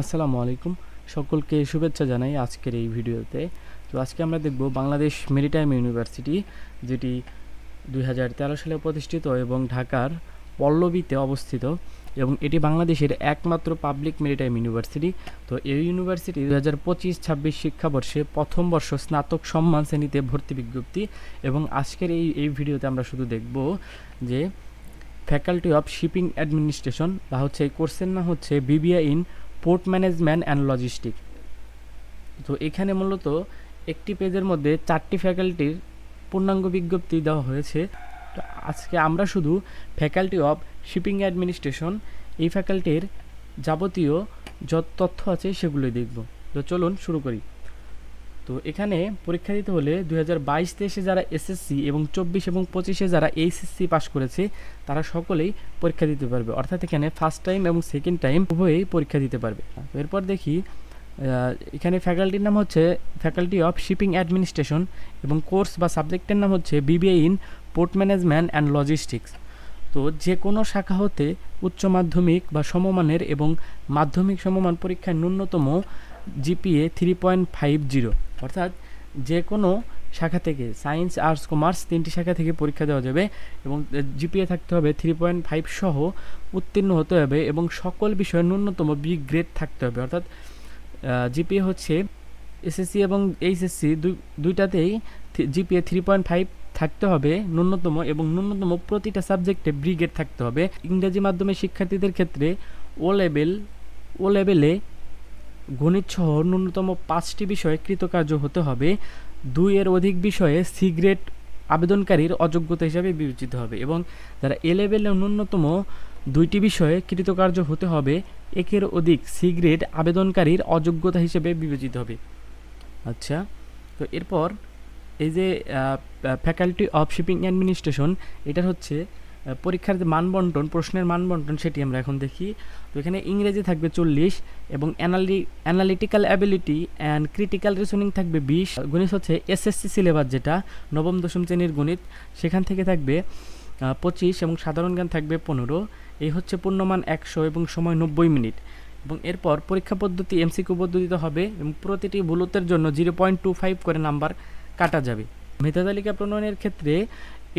আসসালামু আলাইকুম। সকলকে শুভেচ্ছা জানাই আজকের এই ভিডিওতে। তো আজকে আমরা দেখব বাংলাদেশ মেরিটাইম ইউনিভার্সিটি, যেটি দু হাজার তেরো সালে প্রতিষ্ঠিত এবং ঢাকার পল্লবীতে অবস্থিত এবং এটি বাংলাদেশের একমাত্র পাবলিক মেরিটাইম ইউনিভার্সিটি। তো এই ইউনিভার্সিটি দু হাজার পঁচিশ ছাব্বিশ শিক্ষাবর্ষে প্রথম বর্ষ স্নাতক সম্মান শ্রেণীতে ভর্তি বিজ্ঞপ্তি এবং আজকের এই এই ভিডিওতে আমরা শুধু দেখব যে ফ্যাকাল্টি অফ শিপিং অ্যাডমিনিস্ট্রেশন বা হচ্ছে এই কোর্সের নাম হচ্ছে BBI in port management and logistic. তো এখানে মূলত একটি পেজের মধ্যে চারটি ফ্যাকাল্টির পূর্ণাঙ্গ বিজ্ঞপ্তি দেওয়া হয়েছে। তো আজকে আমরা শুধু ফ্যাকাল্টি অফ শিপিং অ্যাডমিনিস্ট্রেশন, এই ফ্যাকাল্টির যাবতীয় যত তথ্য আছে সেগুলোই দেখব। তো চলুন শুরু করি। তো এখানে পরীক্ষা দিতে হলে দু হাজার বাইশ তেইশে যারা এসএসসি এবং চব্বিশ এবং পঁচিশে যারা এইচএসসি পাস করেছে, তারা সকলেই পরীক্ষা দিতে পারবে। অর্থাৎ এখানে ফার্স্ট টাইম এবং সেকেন্ড টাইম উভয়েই পরীক্ষা দিতে পারবে। এরপর দেখি এখানে ফ্যাকাল্টির নাম হচ্ছে ফ্যাকাল্টি অফ শিপিং অ্যাডমিনিস্ট্রেশন এবং কোর্স বা সাবজেক্টের নাম হচ্ছে BBA in port management and logistics তো যে কোনো শাখা হতে উচ্চ মাধ্যমিক বা সমমানের এবং মাধ্যমিক সমমান পরীক্ষায় ন্যূনতম GPA three point five zero অর্থাৎ যে কোনো শাখা থেকে সায়েন্স, আর্টস, কমার্স তিনটি শাখা থেকে পরীক্ষা দেওয়া যাবে এবং জিপিএ থাকতে হবে থ্রি পয়েন্ট ফাইভ সহ উত্তীর্ণ হতে হবে এবং সকল বিষয়ে ন্যূনতম বি গ্রেড থাকতে হবে। অর্থাৎ জিপিএ হচ্ছে এসএসসি এবং এইচএসসি দুই, দুইটাতেই জিপিএ থ্রি পয়েন্ট ফাইভ থাকতে হবে ন্যূনতম এবং ন্যূনতম প্রতিটা সাবজেক্টে ব্রিগেড থাকতে হবে। ইংরেজি মাধ্যমে শিক্ষার্থীদের ক্ষেত্রে ও লেভেল ও লেভেলে গণিত সহ ন্যূনতম পাঁচটি বিষয়ে কৃতকার্য হতে হবে। দুই এর অধিক বিষয়ে সিগ্রেট আবেদনকারীর অযোগ্যতা হিসাবে বিবেচিত হবে এবং যারা এ ন্যূনতম দুইটি বিষয়ে কৃতকার্য হতে হবে, একের অধিক সিগ্রেট আবেদনকারীর অযোগ্যতা হিসেবে বিবেচিত হবে। আচ্ছা তো এরপর এই যে ফ্যাকাল্টি অফ শিপিং অ্যাডমিনিস্ট্রেশন এটার হচ্ছে পরীক্ষার যে মানবন্টন, প্রশ্নের মানবন্টন সেটি আমরা এখন দেখি। তো এখানে ইংরেজি থাকবে চল্লিশ এবং analy, analytical ability and critical reasoning থাকবে বিশ। গণিত হচ্ছে এসএসসি সিলেবাস যেটা, নবম, দশম শ্রেণির গণিত। সেখান থেকে থাকবে পঁচিশ এবং সাধারণ জ্ঞান থাকবে পনেরো। এই হচ্ছে পূর্ণমান একশো এবং সময় নব্বই মিনিট। এবং এরপর পরীক্ষা পদ্ধতি এমসিকিউ পদ্ধতিতে হবে এবং প্রতিটি ভুলতের জন্য জিরো পয়েন্ট টু ফাইভ করে নাম্বার কাটা যাবে। মেধা তালিকা প্রণয়নের ক্ষেত্রে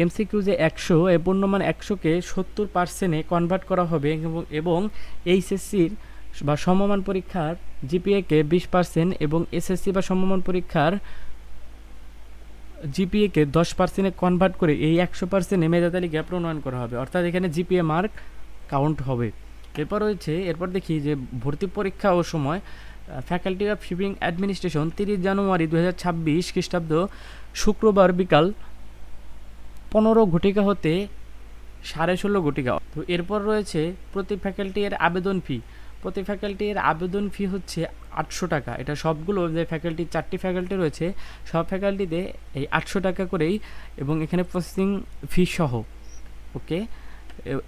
এমসিকিউ যে একশো, এ পূর্ণমান একশোকে সত্তর পার্সেন্টে কনভার্ট করা হবে এবং এইচএসসির বা সমমান পরীক্ষার জিপিএকে বিশ পার্সেন্ট এবং এসএসসি বা সমমান পরীক্ষার জিপিএকে দশ পার্সেন্টে কনভার্ট করে এই একশো পার্সেন্টে মেধা তালিকা প্রণয়ন করা হবে। অর্থাৎ এখানে জিপিএ মার্ক কাউন্ট হবে। এরপর রয়েছে এরপর দেখি যে ভর্তি পরীক্ষা ও সময়। ফ্যাকাল্টি অফ শিপিং অ্যাডমিনিস্ট্রেশন তিরিশ জানুয়ারি দু হাজার ছাব্বিশ খ্রিস্টাব্দ শুক্রবার বিকাল পনেরো ঘটিকা হতে সাড়ে ষোলো ঘটিকা। তো এরপর রয়েছে প্রতি ফ্যাকাল্টির আবেদন ফি প্রতি ফ্যাকাল্টির আবেদন ফি হচ্ছে আটশো টাকা। এটা সবগুলো যে ফ্যাকাল্টি চারটি ফ্যাকাল্টি রয়েছে, সব ফ্যাকাল্টিতে এই আটশো টাকা করেই এবং এখানে প্রসেসিং ফি সহ। ওকে?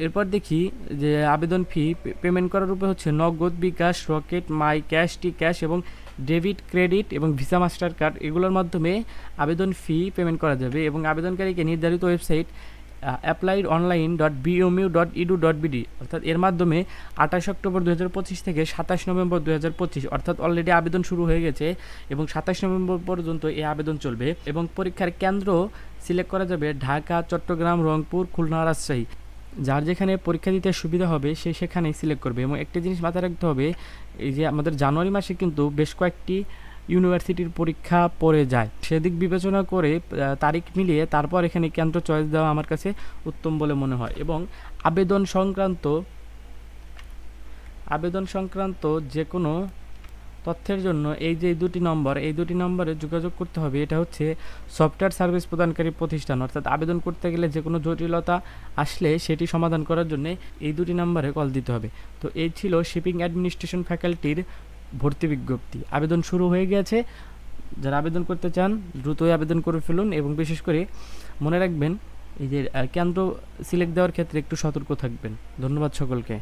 এরপর দেখি যে আবেদন ফি পেমেন্ট করার উপরে হচ্ছে Nagad bKash Rocket my cash T cash এবং ডেবিট, ক্রেডিট এবং ভিসা, মাস্টার কার্ড এগুলোর মাধ্যমে আবেদন ফি পেমেন্ট করা যাবে এবং আবেদনকারীকে নির্ধারিত website applied online dot BOMU dot edu dot BD অর্থাৎ এর মাধ্যমে আঠাশ অক্টোবর দু হাজার পঁচিশ থেকে সাতাশ নভেম্বর দু হাজার পঁচিশ, অর্থাৎ অলরেডি আবেদন শুরু হয়ে গেছে এবং সাতাশ নভেম্বর পর্যন্ত এই আবেদন চলবে এবং পরীক্ষার কেন্দ্র সিলেক্ট করা যাবে ঢাকা, চট্টগ্রাম, রংপুর, খুলনা, রাজশাহী। যার যেখানে পরীক্ষা দিতে সুবিধা হবে, সে সেখানেই সিলেক্ট করবে। এবং একটা জিনিস মাথায় রাখতে হবে, এই যে আমাদের জানুয়ারি মাসে কিন্তু বেশ কয়েকটি ইউনিভার্সিটির পরীক্ষা পড়ে যায়। সেদিক বিবেচনা করে তারিখ মিলিয়ে তারপর এখানে কেন্দ্র চয়েস দেওয়া আমার কাছে উত্তম বলে মনে হয়। এবং আবেদন সংক্রান্ত আবেদন সংক্রান্ত যে কোনো তথ্যের জন্য এই যে দুটি নম্বর, এই দুটি নম্বরে যোগাযোগ করতে হবে, এটা হচ্ছে সফটওয়্যার সার্ভিস প্রদানকারী প্রতিষ্ঠান। অর্থাৎ আবেদন করতে গেলে যে কোনো জটিলতা আসলে সেটি সমাধান করার জন্য এই দুটি নম্বরে কল দিতে হবে। তো এই ছিল শিপিং অ্যাডমিনিস্ট্রেশন ফ্যাকাল্টির ভর্তি বিজ্ঞপ্তি। আবেদন শুরু হয়ে গেছে। যারা আবেদন করতে চান, দ্রুতই আবেদন করে ফেলুন এবং বিশেষ করে মনে রাখবেন, এই যে কেন্দ্র সিলেক্ট দেওয়ার ক্ষেত্রে একটু সতর্ক থাকবেন। ধন্যবাদ সকলকে।